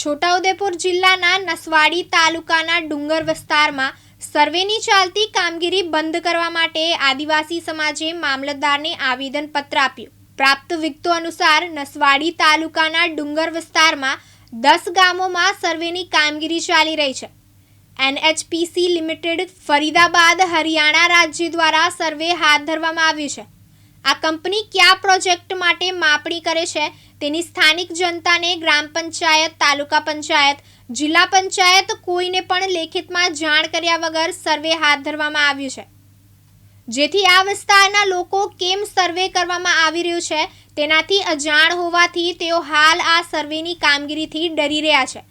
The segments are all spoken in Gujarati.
છોટાઉદેપુર જિલ્લાના નસવાડી તાલુકાના ડુંગર વિસ્તારમાં સર્વેની ચાલતી કામગીરી બંધ કરવા માટે આદિવાસી સમાજે મામલતદારને આવેદનપત્ર આપ્યું. પ્રાપ્ત વિગતો અનુસાર નસવાડી તાલુકાના ડુંગર વિસ્તારમાં દસ ગામોમાં સર્વેની કામગીરી ચાલી રહી છે. એનએચપીસી લિમિટેડ ફરીદાબાદ, હરિયાણા રાજ્ય દ્વારા સર્વે હાથ ધરવામાં આવ્યું છે. આ કંપની કયા પ્રોજેક્ટ માટે માપણી કરે છે તેની સ્થાનિક જનતાને ગ્રામ પંચાયત, તાલુકા પંચાયત, જિલ્લા પંચાયત કોઈને પણ લેખિતમાં જાણ કર્યા વગર સર્વે હાથ ધરવામાં આવ્યું છે. જેથી આ વિસ્તારના લોકો કેમ સર્વે કરવામાં આવી રહ્યું છે, તેનાથી અજાણ હોવાથી તેઓ હાલ આ સર્વેની કામગીરીથી ડરી રહ્યા છે.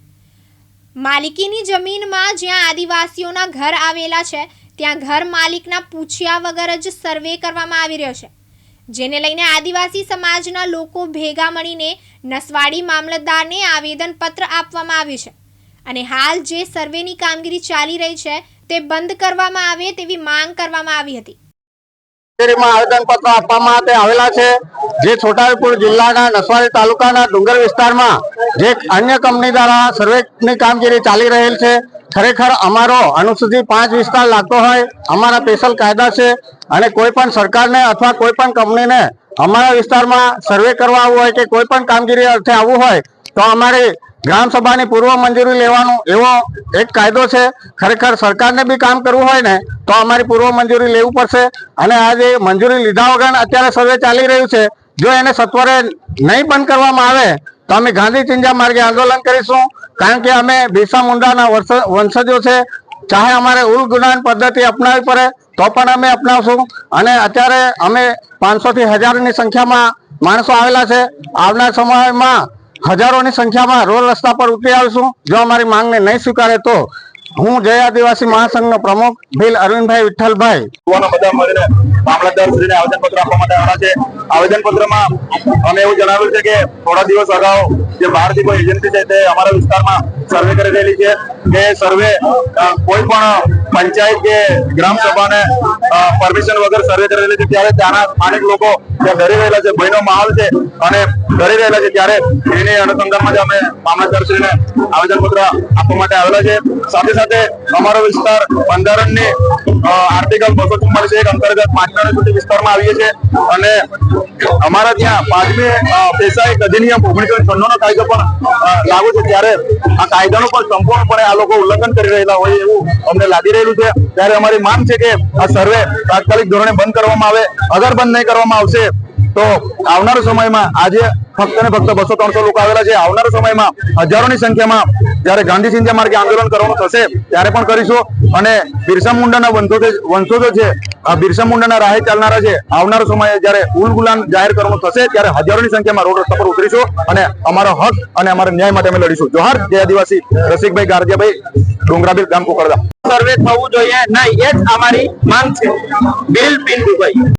માલિકીની જમીનમાં જ્યાં આદિવાસીઓના ઘર આવેલા છે, ત્યાં ઘર માલિકના પૂછ્યા વગર જ સર્વે કરવામાં આવી રહ્યો છે. જેને લઈને આદિવાસી સમાજના લોકો ભેગા મળીને નસવાડી મામલતદારને આવેદનપત્ર આપવામાં આવ્યું છે. અને હાલ જે સર્વેની કામગીરી ચાલી રહી છે, તે બંધ કરવામાં આવે તેવી માંગ કરવામાં આવી હતી. આવેદનપત્ર આપવામાં આવેલા છે, જે છોટાઉદેપુર જિલ્લાના નસવાડી તાલુકાના ડુંગર વિસ્તારમાં જે અન્ય કંપની દ્વારા કામગીરી ચાલી રહેલ છે ખરેખર અમારો અનુસૂચિત પાંચ વિસ્તાર લાગતો હોય, અમારા સ્પેશિયલ કાયદા છે અને કોઈ પણ સરકારને અથવા કોઈ પણ કંપનીને અમારા વિસ્તારમાં સર્વે કરવા આવવું હોય કે કોઈ પણ કામગીરી અર્થે આવવું હોય, તો અમારે ગ્રામ સભાની પૂર્વ મંજૂરી લેવાનું એવો એક કાયદો છે. ખરેખર સરકારને બી કામ કરવું હોય ને, તો અમારી પૂર્વ મંજૂરી લેવું પડશે અને આ જે મંજૂરી લીધા વગર અત્યારે સર્વે ચાલી રહ્યું છે, જો એને સત્વરે નહીં બંધ કરવામાં આવે, તો અમે ગાંધી ચિંજા માર્ગે આંદોલન કરીશું. કારણ કે અમે બિરસા મુંડાના વંશજો છે. ચાહે અમારે ઉલ ગુનાન પદ્ધતિ અપનાવવી પડે, તો પણ અમે અપનાવશું. અને અત્યારે અમે પાંચસોથી હજારની સંખ્યામાં માણસો આવેલા છે. આવનાર સમયમાં હજારોની સંખ્યામાં રોડ રસ્તા પર ઉતરી આવીશું. જો અમારી માંગને નહીં સ્વીકારે તો હું જય આદિવાસી મહાસંઘનો પ્રમુખ ભીલ અરવિંદભાઈ વિઠ્ઠલભાઈ. મામલતદાર શ્રીને આવેદનપત્ર આપવા માટે આવ્યા છે. આવેદનપત્રમાં અમે એવું જણાવ્યું છે કે થોડા દિવસ અગાઉ જે બહારથી કોઈ એજન્સી છે તે અમારા વિસ્તારમાં સર્વે કરી રહેલી છે કે સર્વે કોઈ પણ પંચાયત કે ગ્રામ સભાને પરમિશન વગર સર્વે કરી રહેલી છે ત્યારે ત્યાંના સ્થાનિક લોકો ત્યાં ડરી રહેલા છે, ભયનો માહોલ છે અને ડરી રહેલા છે ત્યારે એની અનુસંધાનમાં અમે મામલતદારશ્રીને આવેદનપત્ર આપવા માટે આવેલા છે. સાથે સાથે અમારો વિસ્તાર બંધારણની આર્ટિકલ બસો ચુમ્માલીસ એક અંતર્ગત પાંચના સુધી વિસ્તારમાં આવીએ છીએ. અને અમારા ત્યાં પાંચમી પેશાયત અધિનિયમ ઓગણીસો છન્નો નો કાયદો પણ લાગુ છે. ત્યારે આ કાયદાનું પણ સંપૂર્ણપણે આ લોકો ઉલ્લંઘન કરી રહેલા હોય એવું અમને લાગી રહેલું છે. ત્યારે અમારી માંગ છે કે આ સર્વે તાત્કાલિક ધોરણે બંધ કરવામાં આવે. અગર બંધ નહીં કરવામાં આવશે, તો આવનારા સમયમાં આજે ફક્ત ને ફક્ત બસો ત્રણસો લોકો આવેલા છે. આવનારા સમયમાં હજારોની સંખ્યામાં જ્યારે ગાંધી ચિંતા માર્ગે આંદોલન કરવાનું થશે, ત્યારે પણ કરીશું. અને બિરસા મુંડાના વંશો વંશજો છે બિરસા મુંડાના રાહે ચાલનારા છે. આવનારા સમયે જ્યારે ઉલ જાહેર કરવાનું થશે, ત્યારે હજારોની સંખ્યામાં રોડ રસ્તા પર ઉતરીશું અને અમારો હક અને અમારા ન્યાય માટે અમે લડીશું. જોહાર, જય આદિવાસી. રસિકભાઈ ગારજીયાભાઈ ડુંગરાબીલ ગામ કોકરદા સર્વે થવું જોઈએ નહીં, એ જ અમારી માંગ છે. બિલ પિન્ટુભાઈ